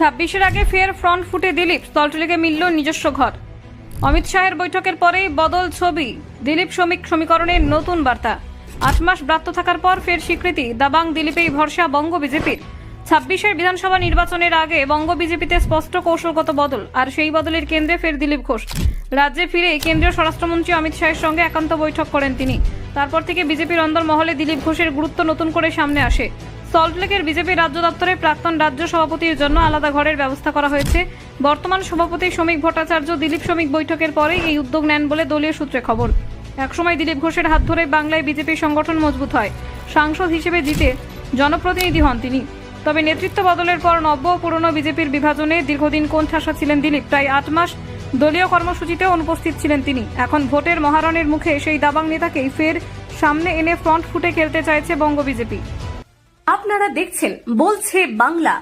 ছাব্বিশের আগে ফের ফ্রন্ট ফুটে দিলীপ। সল্টলেকে মিলল নিজস্ব ঘর। অমিত শাহের বৈঠকের পরেই বদল ছবি। দিলীপ শ্রমিক সমীকরণের নতুন বার্তা। আট মাস ব্রাত্য থাকার পর ফের স্বীকৃতি। দাবাং দিলীপেই ভরসা বঙ্গ বিজেপির। ছাব্বিশের বিধানসভা নির্বাচনের আগে বঙ্গ বিজেপিতে স্পষ্ট কৌশলগত বদল, আর সেই বদলের কেন্দ্রে ফের দিলীপ ঘোষ। রাজ্যে ফিরে কেন্দ্রীয় স্বরাষ্ট্রমন্ত্রী অমিত শাহের সঙ্গে একান্ত বৈঠক করেন তিনি। তারপর থেকে বিজেপির অন্দর মহলে দিলীপ ঘোষের গুরুত্ব নতুন করে সামনে আসে। সল্টলেকের বিজেপি রাজ্য দপ্তরে প্রাক্তন রাজ্য সভাপতির জন্য আলাদা ঘরের ব্যবস্থা করা হয়েছে। বর্তমান সভাপতি শ্রমিক ভট্টাচার্য দিলীপ শ্রমিক বৈঠকের পরেই এই উদ্যোগ নেন বলে দলীয় সূত্রে খবর। একসময় দিলীপ ঘোষের হাত ধরে বাংলায় বিজেপি সংগঠন মজবুত হয়। সাংসদ হিসেবে জিতে জনপ্রতিনিধি হন তিনি। তবে নেতৃত্ব বদলের পর নব্য পুরনো বিজেপির বিভাজনে দীর্ঘদিন কোন কোণঠাসা ছিলেন দিলীপ। প্রায় আট মাস দলীয় কর্মসূচিতে অনুপস্থিত ছিলেন তিনি। এখন ভোটের মহারণের মুখে সেই দাবাং নেতাকেই ফের সামনে এনে ফ্রন্ট ফুটে খেলতে চাইছে বঙ্গ বিজেপি। আপনারা দেখছেন বলছে বাংলা।